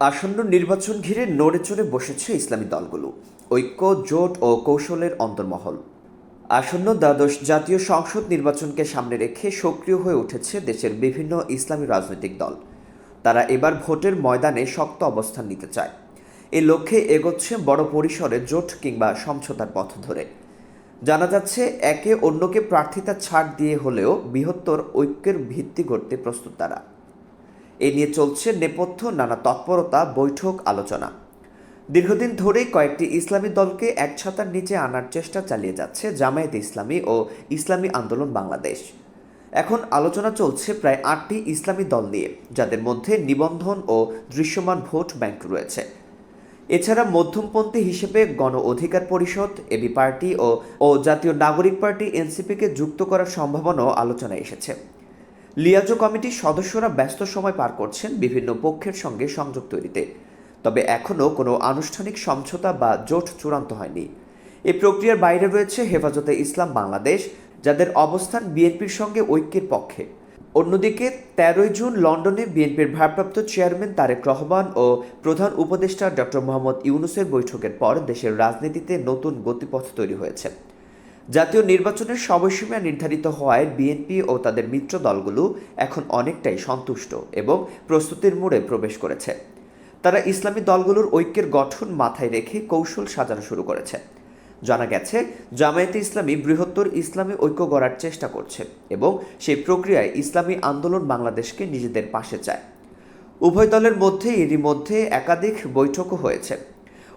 আসন্ন নির্বাচন ঘিরে নড়ে চড়ে বসেছে ইসলামী দলগুলো। ঐক্য, জোট ও কৌশলের অন্তর্মহল। আসন্ন দ্বাদশ জাতীয় সংসদ নির্বাচনকে সামনে রেখে সক্রিয় হয়ে উঠেছে দেশের বিভিন্ন ইসলামী রাজনৈতিক দল। তারা এবার ভোটের ময়দানে শক্ত অবস্থান নিতে চায়। এ লক্ষ্যে এগোচ্ছে বড় পরিসরে জোট কিংবা সমঝোতার পথ ধরে। জানা যাচ্ছে, একে অন্যকে প্রার্থিতা ছাড় দিয়ে হলেও বৃহত্তর ঐক্যের ভিত্তি গড়তে প্রস্তুত তারা। এ নিয়ে চলছে নেপথ্য নানা তৎপরতা, বৈঠক, আলোচনা। দীর্ঘদিন ধরেই কয়েকটি ইসলামী দলকে এক ছাতার নিচে আনার চেষ্টা চালিয়ে যাচ্ছে জামায়াত ইসলামী ও ইসলামী আন্দোলন বাংলাদেশ। এখন আলোচনা চলছে প্রায় আটটি ইসলামী দল নিয়ে, যাদের মধ্যে নিবন্ধন ও দৃশ্যমান ভোট ব্যাংক রয়েছে। এছাড়া মধ্যমপন্থী হিসেবে গণ অধিকার পরিষদ, এবি পার্টি ও ও জাতীয় নাগরিক পার্টি এনসিপিকে যুক্ত করার সম্ভাবনাও আলোচনায় এসেছে। লিয়াজো কমিটির সদস্যরা ব্যস্ত সময় পার করছেন বিভিন্ন পক্ষের সঙ্গে সংযোগ তৈরিতে। তবে এখনও কোনো আনুষ্ঠানিক সমঝোতা বা জোট চূড়ান্ত হয়নি। এই প্রক্রিয়ার বাইরে রয়েছে হেফাজতে ইসলাম বাংলাদেশ, যাদের অবস্থান বিএনপির সঙ্গে ঐক্যের পক্ষে। অন্যদিকে, তেরোই জুন লন্ডনে বিএনপির ভারপ্রাপ্ত চেয়ারম্যান তারেক রহমান ও প্রধান উপদেষ্টা ডক্টর মোহাম্মদ ইউনুসের বৈঠকের পর দেশের রাজনীতিতে নতুন গতিপথ তৈরি হয়েছে। জাতীয় নির্বাচনের সময়সীমা নির্ধারিত হওয়ায় বিএনপি ও তাদের মিত্র দলগুলো এখন অনেকটাই সন্তুষ্ট এবং প্রস্তুতির মোড়ে প্রবেশ করেছে। তারা ইসলামী দলগুলোর ঐক্যের গঠন মাথায় রেখে কৌশল সাজানো শুরু করেছে। জানা গেছে, জামায়াতে ইসলামী বৃহত্তর ইসলামী ঐক্য গড়ার চেষ্টা করছে এবং সেই প্রক্রিয়ায় ইসলামী আন্দোলন বাংলাদেশকে নিজেদের পাশে চায়। উভয় দলের মধ্যে এরই মধ্যে একাধিক বৈঠকও হয়েছে।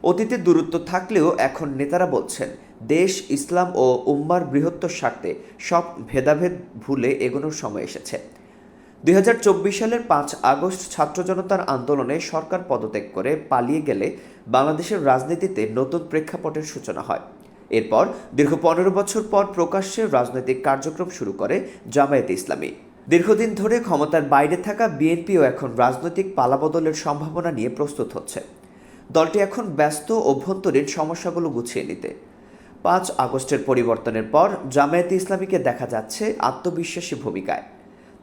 অতীতে দূরত্ব থাকলেও এখন নেতারা বলছেন, দেশ, ইসলাম ও উম্মার বৃহত্তর স্বার্থে সব ভেদাভেদ ভুলে এগোনোর সময় এসেছে। দুই হাজার চব্বিশ সালের পাঁচ আগস্ট ছাত্র জনতার আন্দোলনে সরকার পদত্যাগ করে পালিয়ে গেলে বাংলাদেশের রাজনীতিতে নতুন প্রেক্ষাপটের সূচনা হয়। এরপর দীর্ঘ পনেরো বছর পর প্রকাশ্যে রাজনৈতিক কার্যক্রম শুরু করে জামায়াতে ইসলামী। দীর্ঘদিন ধরে ক্ষমতার বাইরে থাকা বিএনপিও এখন রাজনৈতিক পালাবদলের সম্ভাবনা নিয়ে প্রস্তুত হচ্ছে। দলটি এখন ব্যস্ত অভ্যন্তরীণ সমস্যাগুলো গুছিয়ে নিতে। পাঁচ আগস্টের পরিবর্তনের পর জামায়াতে ইসলামীকে দেখা যাচ্ছে আত্মবিশ্বাসী ভূমিকায়।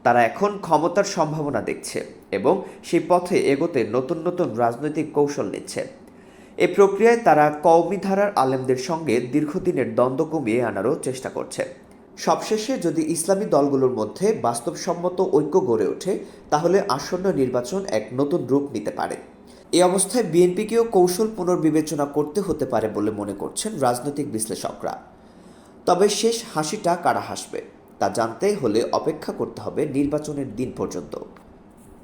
তারা এখন ক্ষমতার সম্ভাবনা দেখছে এবং সেই পথে এগোতে নতুন নতুন রাজনৈতিক কৌশল নিচ্ছে। এ প্রক্রিয়ায় তারা কওমি ধারার আলেমদের সঙ্গে দীর্ঘদিনের দ্বন্দ্ব কমিয়ে আনারও চেষ্টা করছে। সবশেষে যদি ইসলামী দলগুলোর মধ্যে বাস্তবসম্মত ঐক্য গড়ে ওঠে, তাহলে আসন্ন নির্বাচন এক নতুন রূপ নিতে পারে। এই অবস্থায় বিএনপিকেও কৌশল পুনর্বিবেচনা করতে হতে পারে বলে মনে করছেন রাজনৈতিক বিশ্লেষকরা। তবে শেষ হাসিটা কারা হাসবে, তা জানতে হলে অপেক্ষা করতে হবে নির্বাচনের দিন পর্যন্ত।